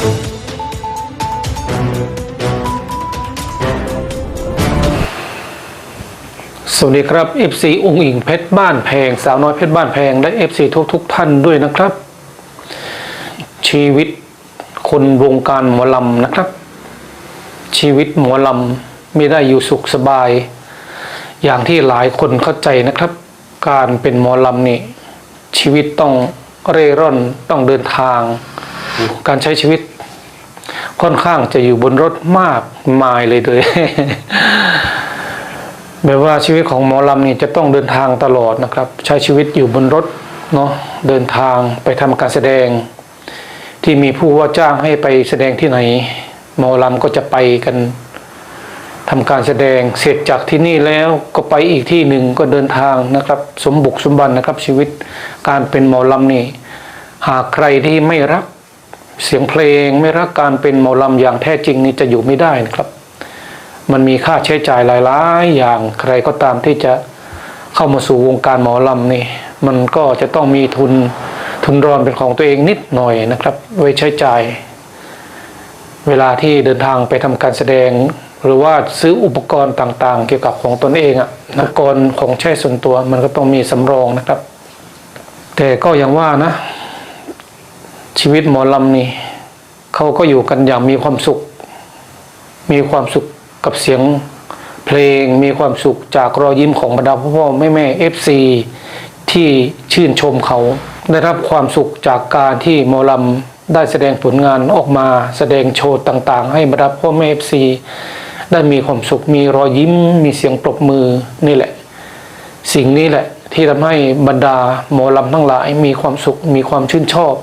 สวัสดีครับ FC องค์อิงเพชรบ้านแพง สาวน้อยเพชรบ้านแพง และ FC ทุกทุกท่านด้วยนะครับ ชีวิตคนวงการหมอลำนะครับ ชีวิตหมอลำไม่ได้อยู่สุขสบาย อย่างที่หลายคนเข้าใจนะครับ การเป็นหมอลำนี่ชีวิตต้องเร่ร่อนต้องเดินทาง การใช้ชีวิต ค่อนข้างจะอยู่บนรถมากมายเลยเลยแบบว่าชีวิตของหมอลำนี่จะต้องเดินทางตลอดนะครับ ใช้ชีวิตอยู่บนรถเนาะเดินทางไปทำการแสดง ที่มีผู้ว่าจ้างให้ไปแสดงที่ไหนหมอลำก็จะไปกันทำการแสดงเสร็จจากที่นี่แล้วก็ไปอีกที่หนึ่งก็เดินทางนะครับ สมบุกสมบันนะครับ ชีวิตการเป็นหมอลำนี่หากใครที่ไม่รัก เสียงเพลงไม่รักการเป็นหมอลำอย่างแท้จริงนี่จะอยู่ไม่ได้นะครับ มันมีค่าใช้จ่ายหลาย ๆ อย่างใครก็ตามที่จะเข้ามาสู่วงการหมอลำนี่ มันก็จะต้องมีทุนทุนรอนเป็นของตัวเองนิดหน่อยนะครับ ไว้ใช้จ่าย เวลาที่เดินทางไปทำการแสดง หรือว่าซื้ออุปกรณ์ต่างๆ เกี่ยวกับของตนเองอะอุปกรณ์ของใช้ส่วนตัวมันก็ต้องมีสำรองนะครับ แต่ก็อย่างว่านะ ชีวิตหมอลำนี่เขาก็อยู่กันอย่างมีความสุข มีความสุขกับเสียงเพลง มีความสุขจากรอยยิ้มของบรรดาพ่อพ่อแม่แม่เอฟซีที่ชื่นชมเขา ได้รับความสุขจากการที่หมอลำได้แสดงผลงานออกมาแสดงโชว์ต่าง ๆ ให้บรรดาพ่อแม่เอฟซีได้มีความสุขมีรอยยิ้ม มีเสียงปรบมือนี่แหละ สิ่งนี้แหละที่ทำให้บรรดาหมอลำทั้งหลายมีความสุขมีความชื่นชอบ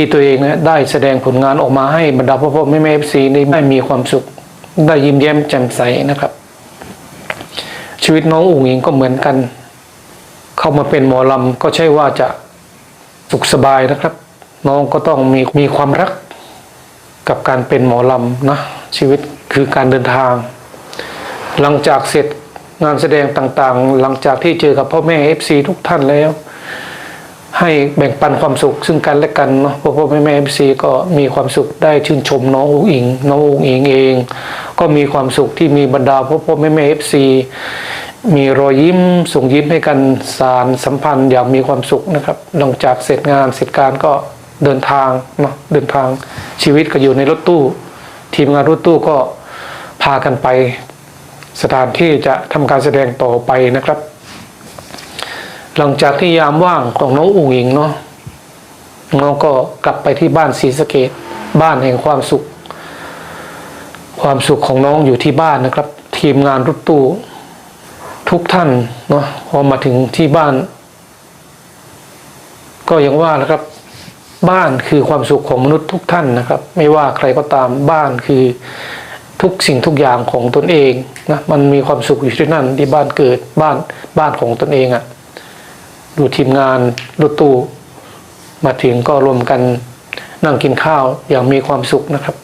ที่ตัวเองเนี่ยได้แสดงผลงานออกมาให้บรรดาพ่อพ่อแม่แม่เอฟซีได้มีความสุข ได้ยิ้มแย้มแจ่มใสนะครับ ชีวิตน้องอุ๋งอิงก็เหมือนกัน เข้ามาเป็นหมอลำก็ใช่ว่าจะสุขสบายนะครับ น้องก็ต้องมีมีความรักกับการเป็นหมอลำนะชีวิตคือการเดินทาง หลังจากเสร็จงานแสดงต่างๆ หลังจากที่เจอกับพ่อแม่เอฟซีทุกท่านแล้ว ให้แบ่งปันความสุขซึ่งกันและกันเนาะพ่อพ่อแม่แม่เอฟซีก็มีความสุขได้ชื่นชมน้องอุ๋งอิง น้องอุ๋งอิงเอง ก็มีความสุขที่มีบรรดาพ่อพ่อแม่แม่เอฟซีมีรอยยิ้มส่งยิ้มให้กันสารสัมพันธ์อย่างมีความสุขนะครับหลังจากเสร็จงานเสร็จการก็เดินทางเนาะเดินทางชีวิตก็อยู่ในรถตู้ ทีมงานรถตู้ก็พากันไป สถานที่จะทำการแสดงต่อไปนะครับ หลังจากที่ยามว่างของน้องอุ๋งอิงเนาะน้องก็กลับไปที่บ้านศรีสะเกดบ้านแห่งความสุข ความสุขของน้องอยู่ที่บ้านนะครับ ทีมงานรถตู้ทุกท่านเนาะพอมาถึงที่บ้าน ก็ยังว่านะครับ บ้านคือความสุขของมนุษย์ทุกท่านนะครับ ไม่ว่าใครก็ตามบ้านคือทุกสิ่งทุกอย่างของตนเองนะมันมีความสุขอยู่ที่นั่นที่บ้านเกิดบ้านบ้านของตนเองอะ่ะ ดูทีมงานรถตู้มาถึงก็รวมกันนั่งกินข้าวอย่างมีความสุขนะครับ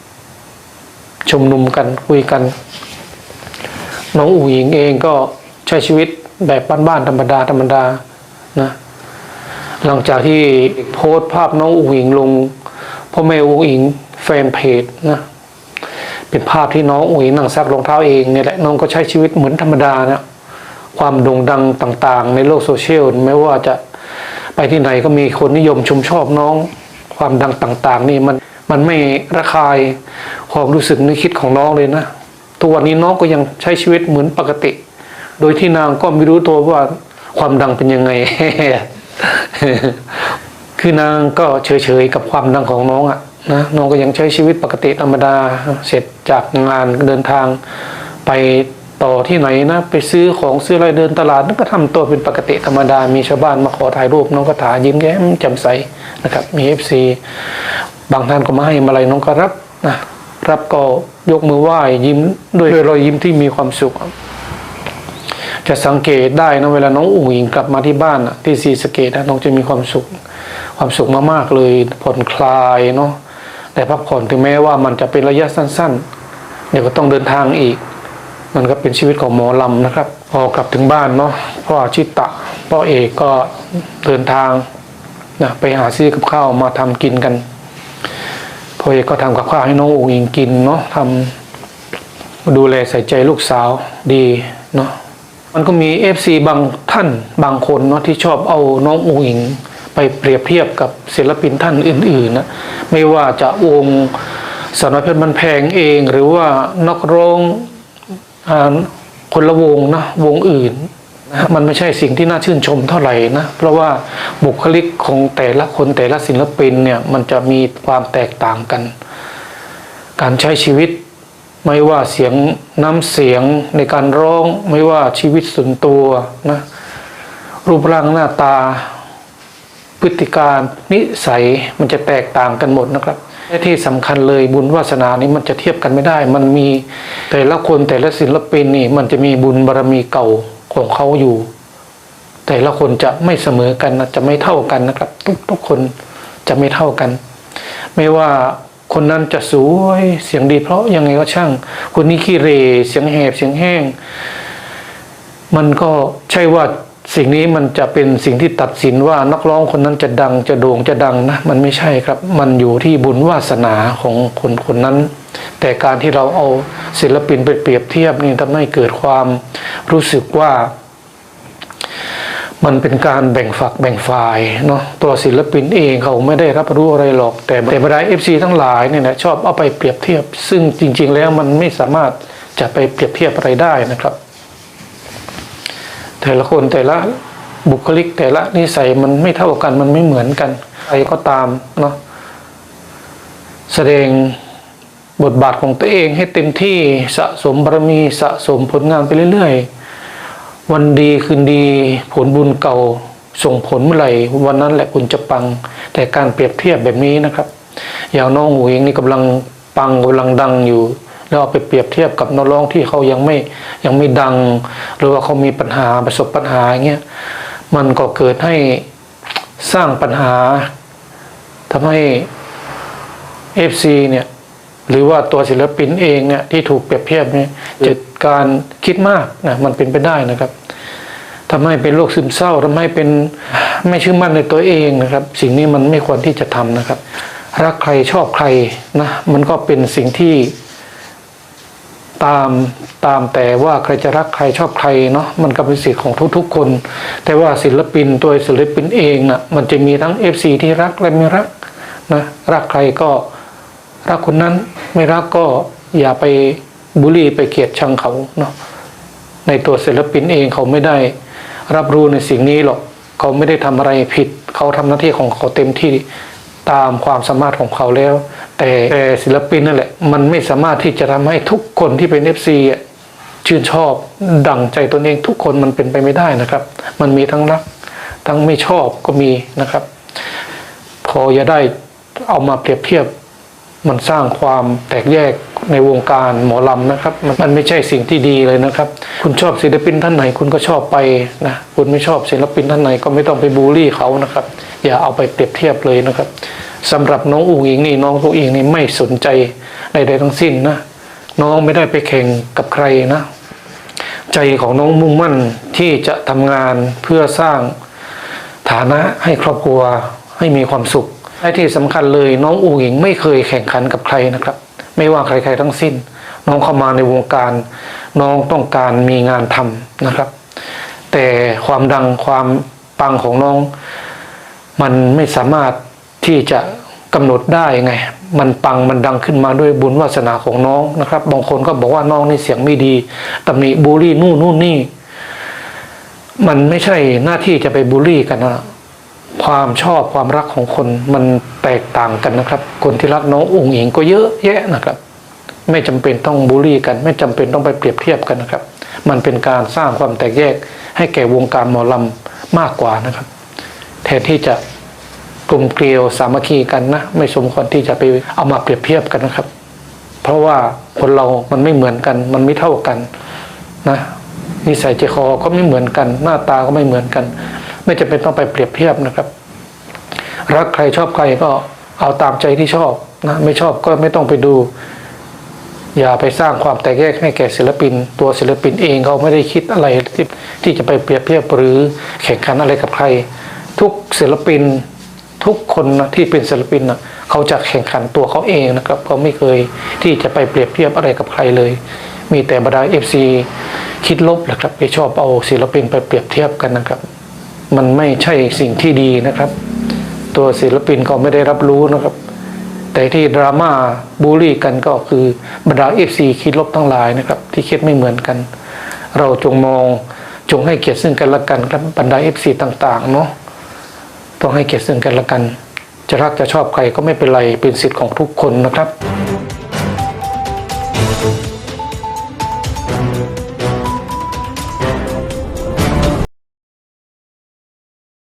ชุมนุมกันคุยกัน น้องอูหญิงเองก็ใช้ชีวิตแบบบ้านๆธรรมดาธรรมดานะหลังจากที่โพสต์ภาพน้องอูหญิงลงพ่อแม่อูหญิงแฟนเพจนะเป็นภาพที่น้องอูหญิงนั่งซักรองเท้าเองเนี่ยแหละน้องก็ใช้ชีวิตเหมือนธรรมดานะ ความโด่งดังต่างๆ ในโลกโซเชียลไม่ว่าจะไปที่ไหนก็มีคนนิยมชมชอบน้อง ความดังต่าง ๆ นี่มันมันไม่ระคายความรู้สึกนึกคิดของน้องเลยนะทุกวันนี้น้องก็ยังใช้ชีวิตเหมือนปกติ โดยที่นางก็ไม่รู้ตัวว่าความดังเป็นยังไง คือนางก็เฉยๆกับความดังของน้องอะนะน้องก็ยังใช้ชีวิตปกติธรรมดาเสร็จจากงานเดินทางไป ต่อที่ไหนนะ ไปซื้อของซื้ออะไรเดินตลาดนั่นก็ทำตัวเป็นปกติธรรมดา มีชาวบ้านมาขอถ่ายรูปน้องก็ถ่ายยิ้มแย้มแจ่มใสนะครับมีเอฟซีบางท่านก็มาให้มาอะไรน้องก็รับนะรับก็ยกมือไหว้ยิ้มด้วยรอยยิ้มที่มีความสุข จะสังเกตได้นะเวลาน้องอุ๋งอิงกลับมาที่บ้านที่ซีสเกตนะน้องจะมีความสุข ความสุขมากๆเลยผ่อนคลายเนาะได้พักผ่อนถึงแม้ว่ามันจะเป็นระยะสั้นๆเดี๋ยวก็ต้องเดินทางอีก มันก็เป็นชีวิตของหมอลำนะครับ พอกลับถึงบ้านเนาะพ่อชิตะพ่อเอกก็เดินทางนะไปหาซื้อกับข้าวมาทำกินกันพ่อเอกก็ทำกับข้าวให้น้องอุ๋งอิงกินเนาะทำดูแลใส่ใจลูกสาวดีเนาะมันก็มีเอฟซีบางท่านบางคนเนาะที่ชอบเอาน้องอุ๋งอิงไปเปรียบเทียบกับศิลปินท่านอื่นๆนะไม่ว่าจะวงสาวน้อยเพชรมันแพงเอง หรือว่านักร้อง คนละวงนะวงอื่นนะมันไม่ใช่สิ่งที่น่าชื่นชมเท่าไหร่นะเพราะว่าบุคลิกของแต่ละคนแต่ละศิลปินเนี่ยมันจะมีความแตกต่างกัน การใช้ชีวิตไม่ว่าเสียงน้ำเสียงในการร้องไม่ว่าชีวิตส่วนตัวนะรูปร่างหน้าตา พฤติการนิสัยมันจะแตกต่างกันหมดนะครับ ที่สำคัญเลยบุญวาสนานี้มันจะเทียบกันไม่ได้ มันมีแต่ละคนแต่ละศิลปินนี่มันจะมีบุญบารมีเก่าของเขาอยู่ แต่ละคนจะไม่เสมอกันนะจะไม่เท่ากันนะครับ ทุกทุกคนจะไม่เท่ากัน ไม่ว่าคนนั้นจะสวยเสียงดีเพราะยังไงก็ช่าง คนนี้ขี้เรเสียงแหบเสียงแห้ง มันก็ใช่ว่า สิ่งนี้มันจะเป็นสิ่งที่ตัดสินว่านักร้องคนนั้นจะดังจะโด่งจะดังนะมันไม่ใช่ครับ มันอยู่ที่บุญวาสนาของคนคนนั้น แต่การที่เราเอาศิลปินไปเปรียบเทียบนี่ทำให้เกิดความรู้สึกว่า มันเป็นการแบ่งฝักแบ่งฝ่ายเนาะตัวศิลปินเองเขาไม่ได้รับรู้อะไรหรอก แต่แต่บรรดาเอฟซีทั้งหลายเนี่ยนะชอบเอาไปเปรียบเทียบ ซึ่งจริง ๆ แล้วมันไม่สามารถจะไปเปรียบเทียบอะไรได้นะครับ แต่ละคนแต่ละบุคลิกแต่ละนิสัยมันไม่เท่ากันมันไม่เหมือนกันใครก็ตามเนาะแสดงบทบาทของตัวเองให้เต็มที่สะสมบารมีสะสมผลงานไปเรื่อยๆ วันดีคืนดีผลบุญเก่าส่งผลเมื่อไหร่วันนั้นแหละคุณจะปัง แต่การเปรียบเทียบแบบนี้นะครับ อย่างน้องหูเองนี่กำลังปังกำลังดังอยู่ แล้วเอาไปเปรียบเทียบกับนักร้องที่เขายังไม่ยังไม่ดัง หรือว่าเขามีปัญหาประสบปัญหาอย่างเงี้ยมันก็เกิดให้สร้างปัญหาทำให้ FC เนี่ยหรือว่าตัวศิลปินเองเนี่ยที่ถูกเปรียบเทียบเนี่ยเกิดการคิดมากนะมันเป็นไปได้นะครับทำให้เป็นโรคซึมเศร้าทำให้เป็นไม่เชื่อมั่นในตัวเองนะครับ สิ่งนี้มันไม่ควรที่จะทำนะครับ รักใครชอบใครนะมันก็เป็นสิ่งที่ ตามตามแต่ว่าใครจะรักใครชอบใครเนาะมันก็เป็นสิทธิ์ของทุกๆคน แต่ว่าศิลปินตัวศิลปินเองนะ่ะมันจะมีทั้ง FC ที่รักและไม่รักนะรักใครก็รักคนนั้นไม่รักก็อย่าไปบูลลี่ไปเกลียดชังเขาเนาะในตัวศิลปินเองเขาไม่ได้ รับรู้ในสิ่งนี้หรอกเขาไม่ได้ทำอะไรผิด เขาทำหน้าที่ของเขาเต็มที่ ตามความสามารถของเขาแล้ว แต่ศิลปินนั่นแหละ มันไม่สามารถที่จะทำให้ทุกคนที่เป็นเอฟซีชื่นชอบดั่งใจตนเองทุกคนมันเป็นไปไม่ได้นะครับ มันมีทั้งรัก ทั้งไม่ชอบก็มีนะครับ พออย่าได้เอามาเปรียบเทียบ มันสร้างความแตกแยกในวงการหมอลำนะครับ มันไม่ใช่สิ่งที่ดีเลยนะครับ คุณชอบศิลปินท่านไหนคุณก็ชอบไปนะคุณไม่ชอบศิลปินท่านไหนก็ไม่ต้องไปบูลลี่เขานะครับ อย่าเอาไปเปรียบเทียบเลยนะครับสำหรับน้องอูอิงนี่น้องอูอิงนี่ไม่สนใจใดๆทั้งสิ้นนะน้องไม่ได้ไปแข่งกับใครนะ ใจของน้องมุ่งมั่นที่จะทำงานเพื่อสร้างฐานะให้ครอบครัวให้มีความสุขและที่สำคัญเลยน้องอูหญิงไม่เคยแข่งขันกับใครนะครับ ไม่ว่าใครๆทั้งสิ้น น้องเข้ามาในวงการ น้องต้องการมีงานทำนะครับ แต่ความดังความปังของน้อง มันไม่สามารถที่จะกำหนดได้ไง มันปังมันดังขึ้นมาด้วยบุญวาสนาของน้องนะครับ บางคนก็บอกว่าน้องนี่เสียงไม่ดีตำหนิบูลลี่นู่นนู่นนี่ มันไม่ใช่หน้าที่จะไปบูลลี่กันนะความชอบความรักของคนมันแตกต่างกันนะครับ คนที่รักน้ององค์หญิงก็เยอะแยะนะครับ ไม่จำเป็นต้องบูลลี่กัน ไม่จำเป็นต้องไปเปรียบเทียบกันนะครับ มันเป็นการสร้างความแตกแยกให้แก่วงการหมอลำมากกว่านะครับ แทนที่จะกลุ่มเกลียวสามัคคีกันนะ ไม่สมควรที่จะไปเอามาเปรียบเทียบกันนะครับ เพราะว่าคนเรามันไม่เหมือนกัน มันไม่เท่ากันนะนิสัยใจคอก็ไม่เหมือนกัน หน้าตาก็ไม่เหมือนกัน ไม่จำเป็นต้องไปเปรียบเทียบนะครับ รักใครชอบใครก็เอาตามใจที่ชอบนะไม่ชอบก็ไม่ต้องไปดู อย่าไปสร้างความแตกแยกให้แก่ศิลปิน ตัวศิลปินเองเขาไม่ได้คิดอะไรที่ที่จะไปเปรียบเทียบหรือแข่งขันอะไรกับใคร ทุกศิลปินทุกคนนะที่เป็นศิลปินนะเขาจะแข่งขันตัวเขาเองนะครับเขาไม่เคยที่จะไปเปรียบเทียบอะไรกับใครเลย มีแต่บรรดาเอฟซีคิดลบแหละครับไปชอบเอาศิลปินไปเปรียบเทียบกันนะครับ มันไม่ใช่สิ่งที่ดีนะครับ ตัวศิลปินเขาไม่ได้รับรู้นะครับ แต่ที่ดราม่าบูลลี่กันก็คือบรรดาเอฟซีคิดลบทั้งหลายนะครับ ที่คิดไม่เหมือนกัน เราจงมองจงให้เกียรติซึ่งกันและกันครับบรรดาเอฟซีต่าง ๆ เนาะ ต้องให้เกียรติซึ่งกันและกัน จะรักจะชอบใครก็ไม่เป็นไรเป็นสิทธิ์ของทุกคนนะครับ